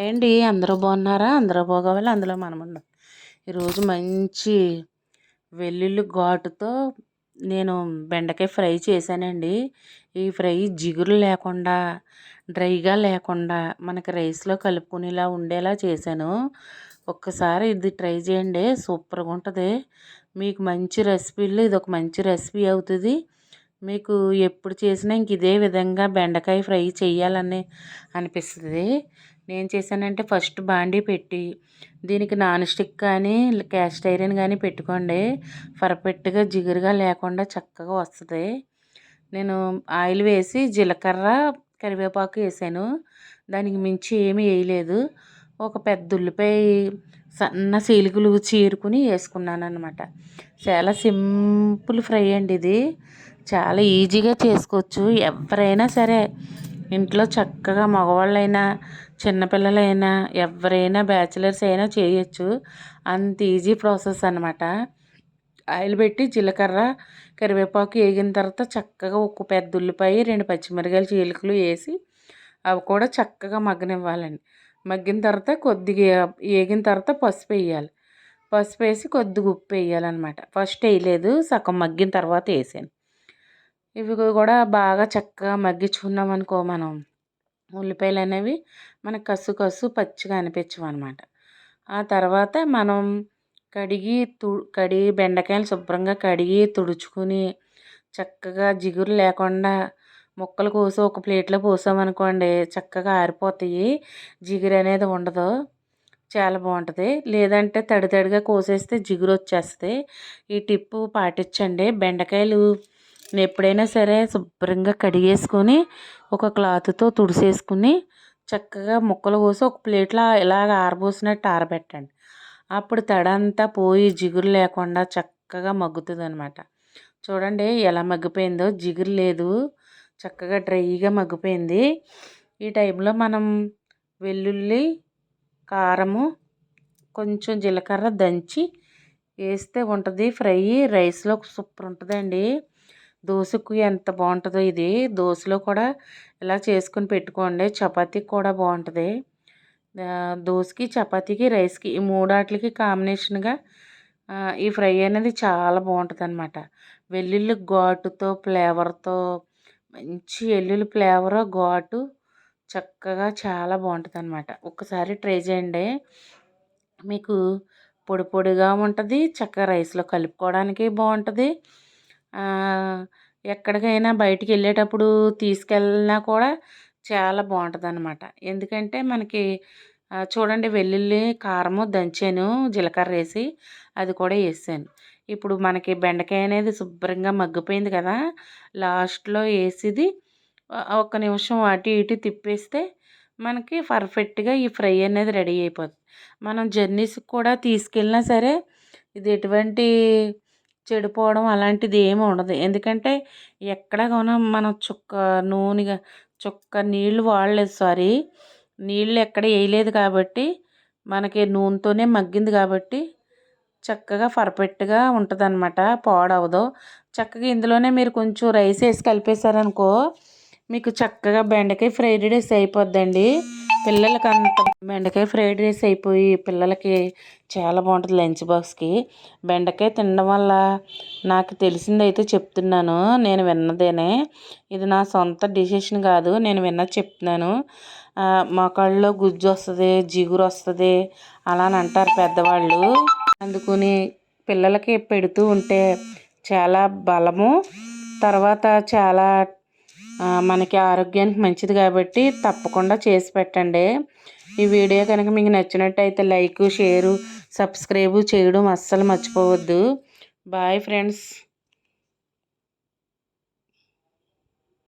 ఏంటి? అందరూ బాగున్నారా? అందరూ బాగోవాలి? అందులో మనం ఉన్నాం ఈరోజు మంచి వెల్లుల్లి ఘాటుతో నేను బెండకాయ ఫ్రై చేశానండి. ఈ ఫ్రై జిగురు లేకుండా డ్రైగా లేకుండా మనకి రైస్లో కలుపుకునేలా ఉండేలా చేశాను. ఒక్కసారి ఇది ట్రై చేయండి. సూపర్గా ఉంటుంది. మీకు మంచి రెసిపీలు ఇది ఒక మంచి రెసిపీ అవుతుంది. మీకు ఎప్పుడు చేసినా ఇంక ఇదే విధంగా బెండకాయ ఫ్రై చేయాలని అనిపిస్తుంది. నేను చేశానంటే ఫస్ట్ బాండీ పెట్టి దీనికి నాన్ స్టిక్ కానీ క్యాస్ట్ ఐరన్ కానీ పెట్టుకోండి. పర్ఫెక్ట్గా జిగురుగా లేకుండా చక్కగా వస్తుంది. నేను ఆయిల్ వేసి జీలకర్ర కరివేపాకు వేసాను. దానికి మించి ఏమీ వేయలేదు. ఒక పెద్ద ఉల్లిపాయ సన్న చీలికలు చీరుకుని వేసుకున్నాను అనమాట చాలా సింపుల్ ఫ్రై అండి ఇది. చాలా ఈజీగా చేసుకోవచ్చు. ఎవరైనా సరే ఇంట్లో చక్కగా మగవాళ్ళైనా చిన్నపిల్లలైనా ఎవరైనా బ్యాచిలర్స్ అయినా చేయొచ్చు. అంత ఈజీ ప్రాసెస్ అనమాట ఆయిల్ పెట్టి జీలకర్ర కరివేపాకు వేగిన తర్వాత చక్కగా ఒక పెద్ద ఉల్లిపాయ రెండు పచ్చిమిరకాయలు చీలికలు వేసి అవి కూడా చక్కగా మగ్గనివ్వాలండి. మగ్గిన తర్వాత కొద్దిగా వేగిన తర్వాత పసుపు వేయాలి. పసుపు వేసి కొద్దిగా ఉప్పు వేయాలన్నమాట. ఫస్ట్ వేయలేదు సగం మగ్గిన తర్వాత వేసాను. ఇవి కూడా బాగా చక్కగా మగ్గించుకున్నాం అనుకో మనం ఉల్లిపాయలు అనేవి మనకు కసు కసు పచ్చిగా అనిపించవు అనమాట ఆ తర్వాత మనం కడిగి తు కడిగి బెండకాయలు శుభ్రంగా కడిగి తుడుచుకుని చక్కగా జిగురు లేకుండా ముక్కలు కోసి ఒక ప్లేట్లో పోసామనుకోండి చక్కగా ఆరిపోతాయి. జిగురు అనేది ఉండదు. చాలా బాగుంటుంది. లేదంటే తడి తడిగా కోసేస్తే జిగురు వచ్చేస్తుంది ఈ టిప్పు పాటించండి. బెండకాయలు ఎప్పుడైనా సరే శుభ్రంగా కడిగేసుకొని ఒక క్లాత్తో తుడిసేసుకుని చక్కగా ముక్కలు కోసి ఒక ప్లేట్లో ఇలాగ ఆరబోసినట్టు ఆరబెట్టండి. అప్పుడు తడంతా పోయి జిగురు లేకుండా చక్కగా మగ్గుతుంది అనమాట చూడండి ఎలా మగ్గిపోయిందో జిగురు లేదు చక్కగా డ్రైగా మగ్గిపోయింది. ఈ టైంలో మనం వెల్లుల్లి కారము కొంచెం జీలకర్ర దంచి వేస్తే ఉంటుంది. ఫ్రై రైస్లో సూపర్ ఉంటుందండి. దోశకు ఎంత బాగుంటుందో ఇది. దోశలో కూడా ఇలా చేసుకుని పెట్టుకోండి. చపాతీకి కూడా బాగుంటుంది. దోశకి చపాతీకి రైస్కి ఈ మూడాట్లకి కాంబినేషన్గా ఈ ఫ్రై అనేది చాలా బాగుంటుంది అనమాట వెల్లుల్లి ఘాటుతో ఫ్లేవర్తో మంచి వెల్లుల్లి ఫ్లేవర్ ఘాటు చక్కగా చాలా బాగుంటుంది అనమాట ఒక్కసారి ట్రై చేయండి. మీకు పొడి పొడిగా ఉంటుంది. చక్కగా రైస్లో కలుపుకోవడానికి బాగుంటుంది. ఎక్కడికైనా బయటికి వెళ్ళేటప్పుడు తీసుకెళ్ళినా కూడా చాలా బాగుంటుంది అనమాట ఎందుకంటే మనకి చూడండి వెల్లుల్లి కారము దంచాను జీలకర్ర వేసి అది కూడా వేసాను. ఇప్పుడు మనకి బెండకాయ అనేది శుభ్రంగా మగ్గిపోయింది కదా లాస్ట్లో వేసిది ఒక్క నిమిషం అటు ఇటు తిప్పేస్తే మనకి పర్ఫెక్ట్గా ఈ ఫ్రై అనేది రెడీ అయిపోతుంది మనం జర్నీస్కి కూడా తీసుకెళ్ళినా సరే ఇది ఎటువంటి చెడిపోవడం అలాంటిది ఏమి ఉండదు. ఎందుకంటే ఎక్కడ కూడా మనం చుక్క నూనెగా చుక్క నీళ్ళు వాడలేదు. సారీ నీళ్ళు ఎక్కడ వేయలేదు కాబట్టి మనకి నూనెతోనే మగ్గింది కాబట్టి చక్కగా పర్ఫెక్ట్గా ఉంటుంది అనమాట పాడవదు. చక్కగా ఇందులోనే మీరు కొంచెం రైస్ వేసి కలిపేశారనుకో మీకు చక్కగా బెండకాయ ఫ్రైడ్ రైస్ అయిపోద్దండి. పిల్లలకి అంత బెండకాయ ఫ్రైడ్ రైస్ అయిపోయి పిల్లలకి చాలా బాగుంటుంది లంచ్ బాక్స్కి. బెండకాయ తినడం వల్ల నాకు తెలిసిందైతే చెప్తున్నాను నేను విన్నదేనే. ఇది నా సొంత డిసిషన్ కాదు నేను విన్నది చెప్తున్నాను. మా గుజ్జు వస్తుంది జిగురు వస్తుంది అలా అని అంటారు పెద్దవాళ్ళు. అందుకుని పిల్లలకి పెడుతూ ఉంటే చాలా బలము తర్వాత చాలా మనకి ఆరోగ్యానికి మంచిది కాబట్టి తప్పకుండా చేసి పెట్టండి. ఈ వీడియో కనుక మీకు నచ్చినట్టయితే లైక్ షేరు సబ్స్క్రైబు చేయడం అస్సలు మర్చిపోవద్దు. Bye friends.